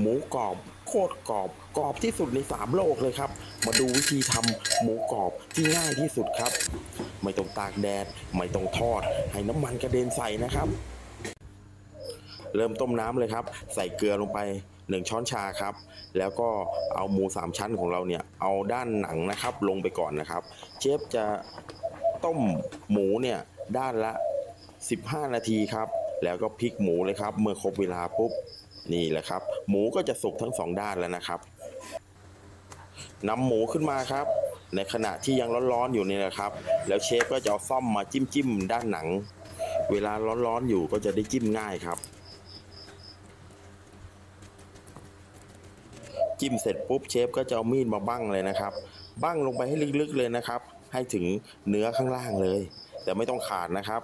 หมูกรอบโคตรกรอบกรอบที่สุดในสามโลกเลยครับ มาดูวิธีทำหมูกรอบที่ง่ายที่สุดครับ ไม่ต้องตากแดด ไม่ต้องทอด ให้น้ำมันกระเด็นใส่นะครับ เริ่มต้มน้ำเลยครับ ใส่เกลือลงไป1ช้อนชาครับ แล้วก็เอาหมูสามชั้นของเราเนี่ย เอาด้านหนังนะครับ ลงไปก่อนนะครับ เชฟจะต้มหมูเนี่ยด้านละ 15 นาทีครับ แล้วก็พลิกหมูเลยครับ เมื่อครบเวลาปุ๊บ นี่แหละครับ หมูก็จะสุกทั้งสองด้านแล้วนะครับนำหมูขึ้นมาครับ ในขณะที่ยังร้อนๆอยู่นี่แหละครับ แล้วเชฟก็จะเอาซ่อมมาจิ้มจิ้มๆด้านหนัง เวลาร้อนๆอยู่ก็จะได้จิ้มง่ายครับ จิ้มเสร็จปุ๊บเชฟก็จะเอามีดมาบั้งเลยนะครับ บั้งลงไปให้ลึกๆเลยนะครับ ให้ถึงเนื้อข้างล่างเลย แต่ไม่ต้องขาดนะครับ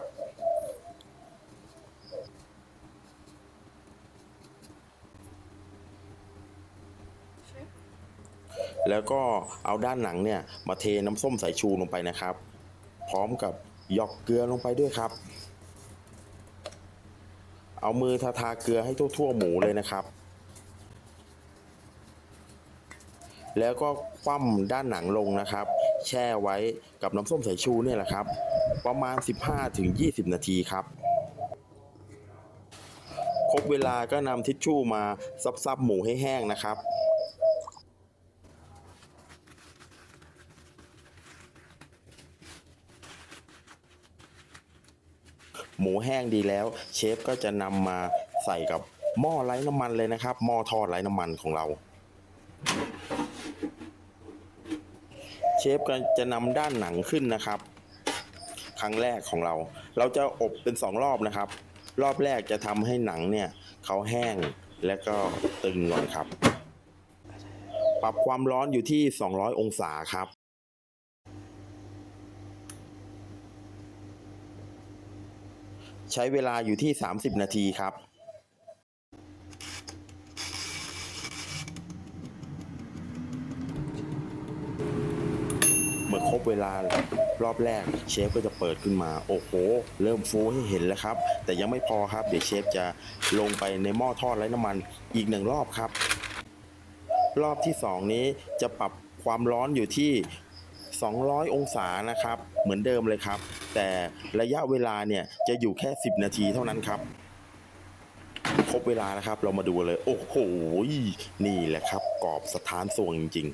แล้วก็เอาด้านหนังเนี่ยมาเทน้ำส้มสายชูลงไปนะครับ พร้อมกับหยอกเกลือลงไปด้วยครับ เอามือทาทาเกลือให้ทั่วๆหมูเลยนะครับ แล้วก็คว่ำด้านหนังลงนะครับ แช่ไว้กับน้ำส้มสายชูเนี่ยแหละครับ ประมาณ 15-20 นาทีครับครบเวลาก็นำทิชชู่มาซับๆหมูให้แห้งนะครับ หมูแห้งดีแล้ว เชฟก็จะนำมาใส่กับหม้อไร้น้ำมันเลยนะครับ หม้อทอดไร้น้ำมันของเรา เชฟก็จะนำด้านหนังขึ้นนะครับ ครั้งแรกของเรา เราจะอบเป็นสองรอบนะครับ รอบแรกจะทำให้หนังเนี่ยเขาแห้งและก็ตึงก่อนครับ ปรับความร้อนอยู่ที่ 200 องศาครับ ใช้เวลาอยู่ที่ 30 นาทีครับ เมื่อครบเวลารอบแรกเชฟก็จะเปิดขึ้นมา โอ้โห เริ่มฟูให้เห็นแล้วครับ แต่ยังไม่พอครับ เดี๋ยวเชฟจะลงไปในหม้อทอดไร้น้ำมันอีกหนึ่งรอบครับ รอบที่ 2 นี้จะปรับความร้อนอยู่ที่ 200 องศานะครับ เหมือนเดิมเลยครับ แต่ระยะเวลาเนี่ยจะอยู่แค่ 10 นาทีเท่านั้นครับครบเวลาแล้วครับ เรามาดูเลย โอ้โหนี่แหละครับ กรอบสถานสวงจริง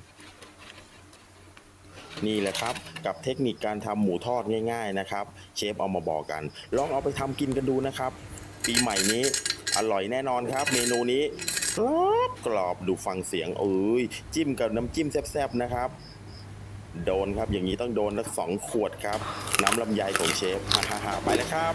ๆ นี่แหละครับ กับเทคนิคการทำหมูทอดง่าย ๆ นะครับ เชฟเอามาบอกกัน ลองเอาไปทำกินกันดูนะครับ ปีใหม่นี้อร่อยแน่นอนครับ เมนูนี้กรอบกรอบดูฟังเสียงเอ้ยจิ้มกับน้ำจิ้มแซ่บๆนะครับ โดนครับอย่างนี้ต้องโดนละสองขวดครับ น้ำลำไยของเชฟฮ่าฮ่าๆๆไปแล้วครับ